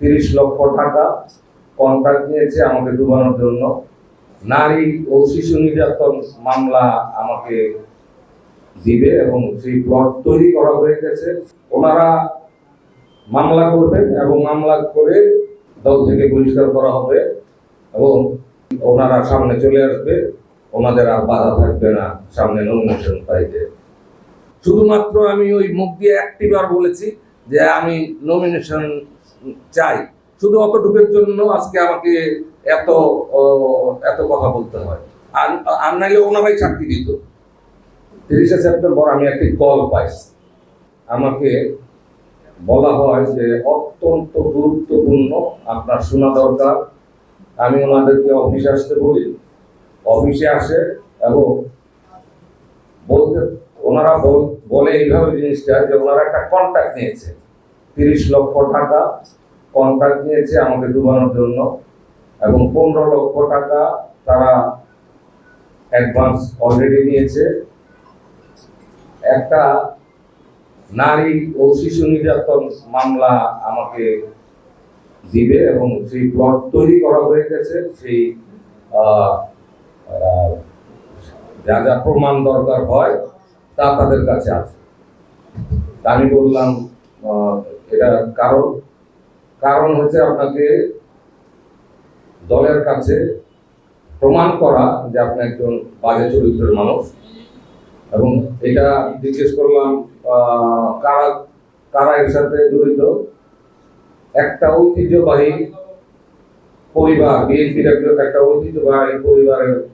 তিরিশ লক্ষ টাকা কন্ট্রাক্ট নিয়েছে আমাকে ডুবানোর জন্য। নারী ও শিশু নির্যাতন মামলা আমাকে দিবে এবং সেই প্লট তৈরি করা হয়ে গেছে। ওনারা মামলা করবেন এবং মামলা করে দল থেকে বহিষ্কার করা হবে এবং ওনারা সামনে চলে আসবে। ওনাদের আর বাধা থাকবে না সামনে নমিনেশন পাইতে। শুধুমাত্র আমি ওই মুখ দিয়ে একটিবার বলেছি যে আমি নমিনেশন চাই। শুধু অতটুকুর জন্য আজকে আমাকে এত এত কথা বলতে হয়। আর আর নাইলে ওনারাই চাকরি দিত। তিরিশে সেপ্টেম্বর আমি একটি কল পাই। আমাকে বলা হয় যে অত্যন্ত গুরুত্বপূর্ণ, আপনার শোনা দরকার। আমি ওনাদেরকে অফিসে আসতে বলি। অফিসে আসে এবং বলতে, ওনারা বলে এইভাবে জিনিসটা যে ওনারা একটা কন্ট্যাক্ট নিয়েছে। তিরিশ লক্ষ টাকা কন্ট্রাক্ট নিয়েছে আমাকে ডুবানোর জন্য এবং পনেরো লক্ষ টাকা তারা অ্যাডভান্স অলরেডি নিয়েছে। একটা নারী ও শিশু নির্যাতন মামলা আমাকে দিবে এবং সেই প্লট তৈরি করা হয়ে গেছে। সেই যা যা প্রমাণ দরকার হয় তা তাদের কাছে আছে। আমি বললাম এটা কারণ কারণ হচ্ছে আপনাকে দলের কাছে প্রমাণ করা যে আপনি একজন বাজে চরিত্রের মানুষ। এবং এটা জিজ্ঞেস করলাম কারা কারা এর সাথে জড়িত? একটা ঐতিহ্যবাহী পরিবার বিএনপির একটা- ঐতিহ্যবাহী পরিবারের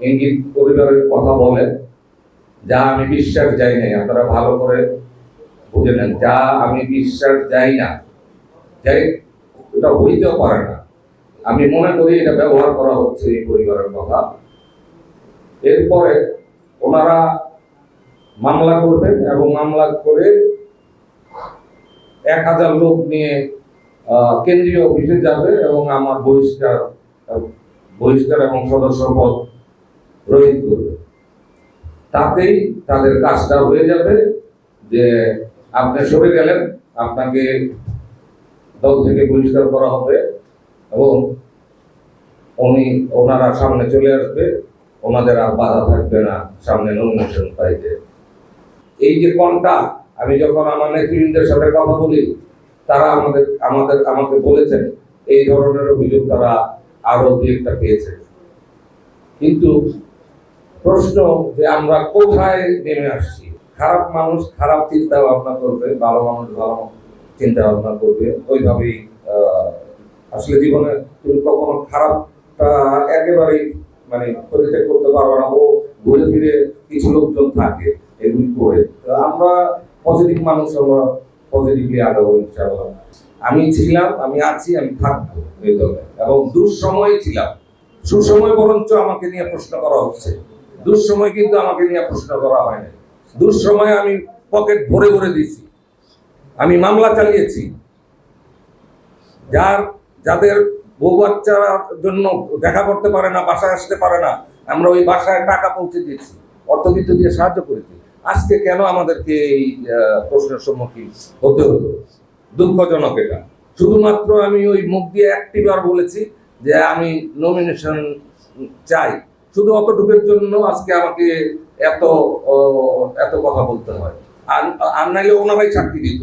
ইঙ্গিত, পরিবারের কথা বলেন যা আমি বিশ্বাস যাই নাই। আপনারা ভালো করে যা আমি বিশ্বাস যাই না যাই এটা হইতেও পারে না। আমি মনে করি এটা ব্যবহার করা হচ্ছে এই পরিবারের কথা। এরপরে ওনারা মামলা করবেন এবং মামলা করে এক হাজার লোক নিয়ে কেন্দ্রীয় অফিসে যাবে এবং আমার বহিষ্কার বহিষ্কার এবং সদস্য পদ রহিত করবে। তাতেই তাদের কাজটা হয়ে যাবে যে আপনি সরে গেলেন, আপনাকে দল থেকে বহিষ্কার করা হবে এবং উনি ওনারা সামনে চলে আসবে, ওনাদের আর বাধা থাকবে না সামনে নমিনেশন পাইতে। এই যে কনটা, আমি যখন আমার নেতৃবৃন্দের সাথে কথা বলি, তারা আমাদের আমাদের, আমাকে বলেছেন, এই ধরনের অভিযোগ তারা আরও দু একটা পেয়েছে। কিন্তু প্রশ্ন যে আমরা কোথায় নেমে আসছি? খারাপ মানুষ খারাপ চিন্তা ভাবনা করবে, ভালো মানুষ ভালো চিন্তা ভাবনা করবে। ওইভাবেই আসলে জীবনে তুমি কখনো খারাপটা একেবারেই মানে পরিত্যাগ করতে পারবে না। ও ঘুরে ফিরে কিছু লোকজন থাকে, এগুলি করে। আমরা পজিটিভ মানুষ, আমরা পজিটিভলি আগাবো ইনশাআল্লাহ। আমি ছিলাম, আমি আছি, আমি থাকব এই দলে। এবং দুঃসময় ছিলাম। সুসময় বরঞ্চ আমাকে নিয়ে প্রশ্ন করা হচ্ছে। দুঃসময় কিন্তু আমাকে নিয়ে প্রশ্ন করা হয় না দুঃসময় আমি পকেট ভরে ভরে দিছি আমি মামলা চালিয়েছি। যার, যাদের বউ বাচ্চার জন্য দেখা করতে পারে না, বাসায় আসতে পারে না, আমরা ওই বাসায় টাকা পৌঁছে দিয়েছি। অর্থবিত্ত দিয়ে সাহায্য করেছি। আজকে কেন আমাদেরকে এই প্রশ্নের সম্মুখীন হতে হলো? দুঃখজনক এটা। শুধুমাত্র আমি ওই মুখ দিয়ে একটিবার বলেছি যে আমি নমিনেশন চাই। শুধু অতটুকুর জন্য আজকে আমাকে এত এত কথা বলতে হয়। আর আর নাইলে ওনারাই চাকরি দিত।